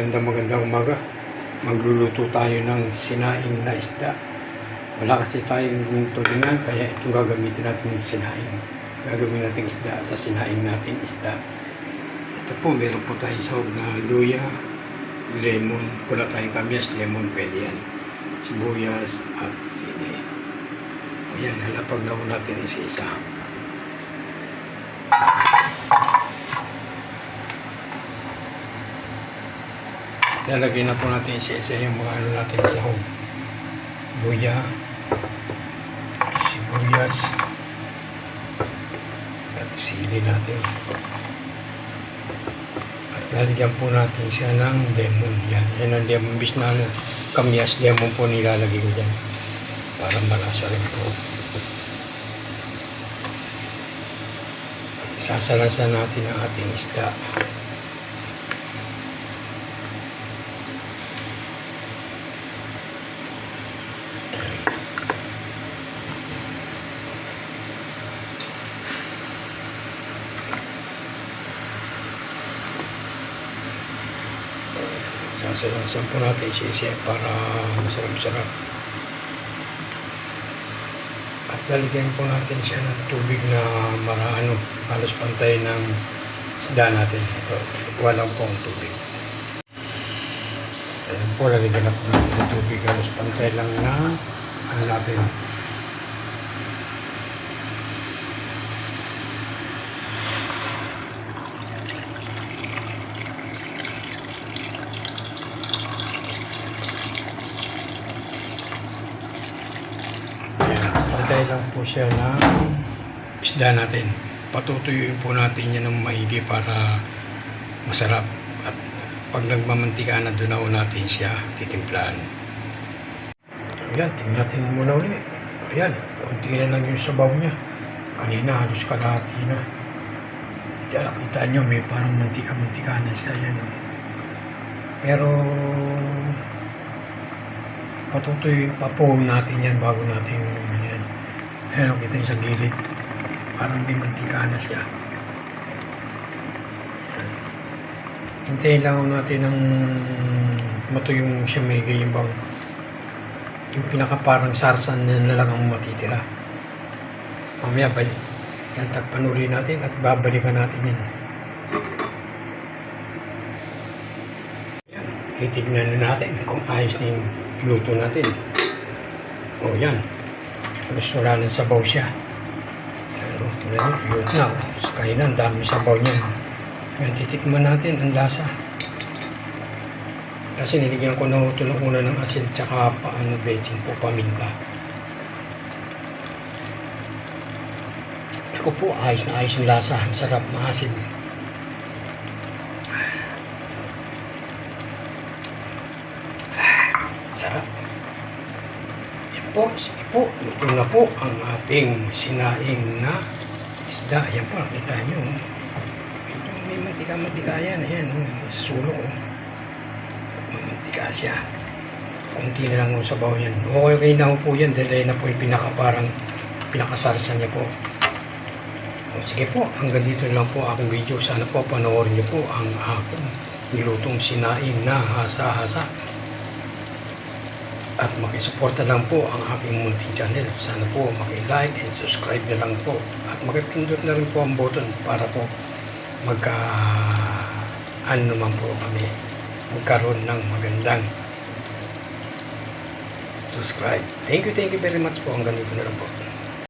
Magandang magandang umaga. Magluluto tayo ng sinaing na isda. Wala kasi tayong tulingan kaya ito gagamitin natin ng sinaing. Gagawin natin isda sa sinaing natin isda. Ito po, meron po tayong sahog na luya, lemon. Wala tayong kamyas, lemon, pwede yan. Sibuyas at sili. Ayan, halapag na natin isa-isa. Lalagyan na po natin isa-isa yung mga ano natin sa home. Luya, sibuyas, at sili natin. At lalagyan po natin siya ng lemon. Yan, yan ang lemon. Bis na ano, kamyas lemon po nilalagay ko dyan. Para malasa rin po. Sasalasan natin ang ating isda. Sasalasan po natin siya para masarap-sarap. At lalagyan po natin siya ng tubig na maraano, halos pantay ng isda natin. Ito, walang po ang tubig. Ayan po, lalagyan na po natin ng tubig, halos pantay lang na ano natin. Pantay lang po siya ng isda natin. Patutuyuin po natin yan ng maigi para masarap. At pag nagmamantika na na natin siya titimplahan. Ayan, tingnan natin muna ulit. Ayan, konti na lang yung sabaw niya. Kanina halos kalahati na. Kaya nakita nyo, may parang mantika-mantika na siya. Ayan. Pero patutoy papuhong natin yan bago natin ano yan. Ayan, kita yung sa gilid. Parang may mantika na siya. Hintayin lang natin ng matuyong siya may ganyan bang yung pinaka parang sarsan na, lang ang matitira. Mamaya balik. Yan, tagpanuli natin at babalikan natin. Yan, titignan na natin kung ayos na yung luto natin. O yan. Halos wala ng sabaw siya. Yan, o, tulad nyo, yun na. o. Kanina, ang dami sabaw niya. Yan, titikman natin ang lasa. Kasi niligyan ko na ito ng una ng asin tsaka paano betchin po paminta. Ako po, ayos na ayos yung lasa. Ang sarap, maasin. Sarap. Yan po, sige po. Luto na po ang ating sinaing na isda. Yan po, nakita nyo. Ito, may mantika-mantika yan. Ayan, oh, sulok. Oh. Mamantika siya. Kunti na lang ang sabaw niyan. Okay, okay na po yan. Dahil na po yung pinaka parang pinakasarsa niya po. O, sige po, hanggang dito lang po aking video. Sana po panoorin niyo po ang aking nilutong sinaing na hasa-hasa. At makisuporta lang po ang aking munting channel. Sana po maki-like and subscribe na lang po. At makipindot na rin po ang button para po magka ano naman po kami magkaroon ng magandang subscribe. Thank you, thank you very much po. Hanggang dito na lang po.